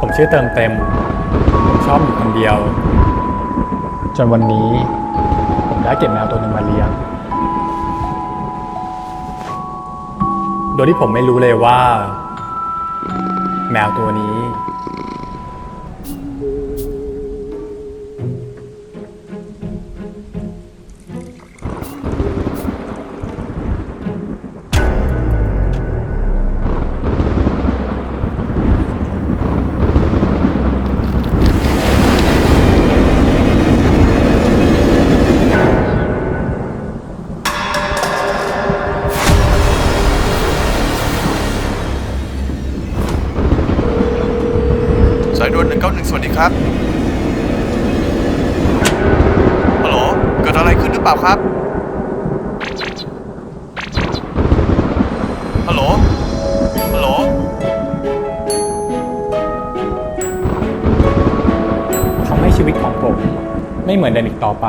ผมชื่อเติมเต็ม ผมชอบอยู่คนเดียว จนวันนี้ ผมได้เก็บแมวตัวหนึ่งมาเลี้ยง โดยที่ผมไม่รู้เลยว่า แมวตัวนี้ สายด่วน191 สวัสดีครับฮัลโหลเกิดอะไรขึ้นหรือเปล่าครับฮัลโหลฮัลโหลทำให้ชีวิตของผม ไม่เหมือนเดิมอีกต่อไป